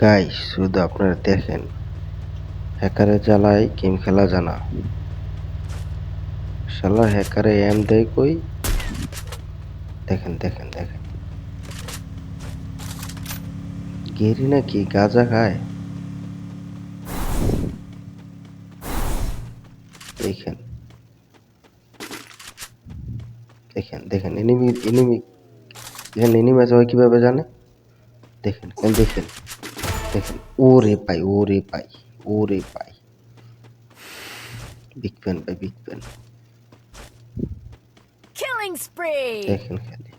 Guys শুধু আপনারা দেখেন। হ্যাকারে জ্বালায় গেম খেলা জানা। শালা হ্যাকারে এম দেয় কই? দেখেন দেখেন দেখেন। গেরি নাকি গাঁজা খায়? দেখেন। দেখেন দেখেন এনিমি এনিমি দেখেন এনিমি আছে কীভাবে জানে? দেখেন এখন দেখেন। দেখেন ওরে পাই ওরে পাই ওরে পাই বিগ প্যান পাই বিগ প্যান Killing spree! দেখেন খালি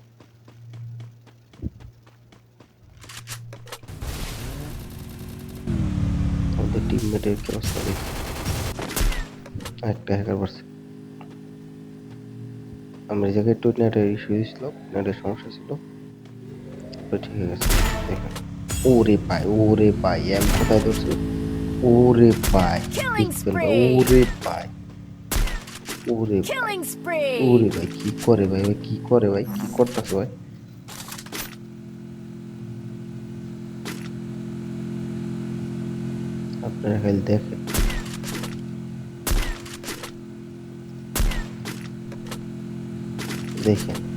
আমাদের টিমমেটের কি অবস্থা দেখি একটা হ্যাকার পারছে আমার এই জায়গায় একটু নেটের ইস্যু ছিল নেটের সমস্যা ছিল তো ঠিক আছে দেখেন ওরে পাই ওরে পাই এম কোথায় ধরছে ওরে spree! ওরে পাই ওরে! ওরে ভাই কি করে ভাই ভাই কি করে ভাই কি করতেছে ভাই আপনারা খালি দেখেন দেখেন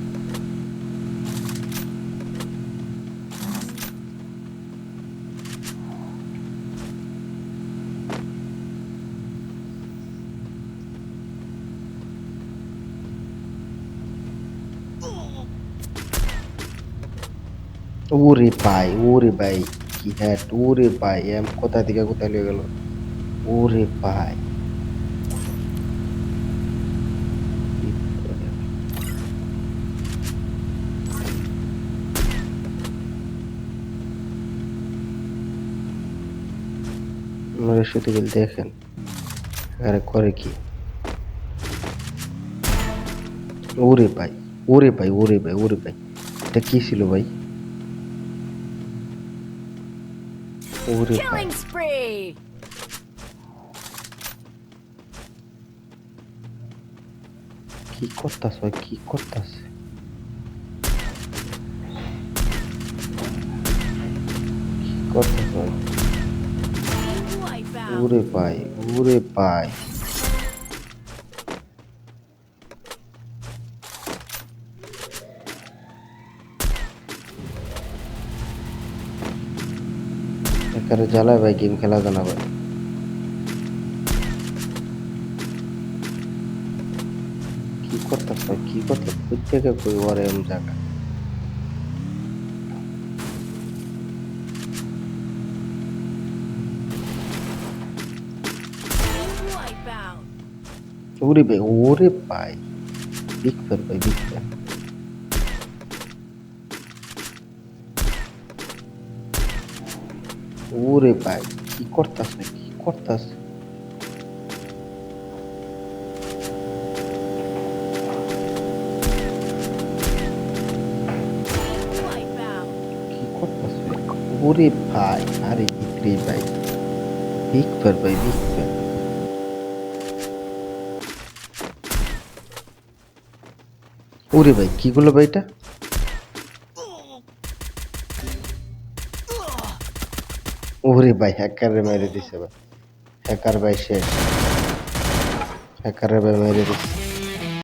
ওরে ভাই ওরে ভাই কি হ্যাট ওরে ভাই এম, কোথা থেকে কোথায় লিয়ে গেল? ওরে ভাই আপনারা দেখেন আরে করে কি? ওরে ভাই ওরে ভাই ওরে ভাই ওরে ভাই এটা কি ছিল ভাই? ওরে ভাই Killing spree! কি করতাস ভাই কি করতাস কি করতাস ভাই Wipeout! ওরে ভাই ওরে ভাই একারে জ্বালায় ভাই গেম খেলা জানা ভাই কি করতাস ভাই কি করতাস কই থেকে কই ওরে এম জায়গা Wipeout! ওরে ভাই ওরে ভাই বিগ ফ্যান ভাই বিগ ফ্যান ওরে ভাই, কি করতাস ভাই কি করতাস ওরে ভাই, আরে বিক্রি ভাই। ফ্যান ভাই ফ্যান ওরে ভাই, কি করল ভাই ওরে ভাই হ্যাকারে মেরে দিছে ভাই হ্যাকার ভাই শেষ হ্যাকারে ভাই মেরে দিছে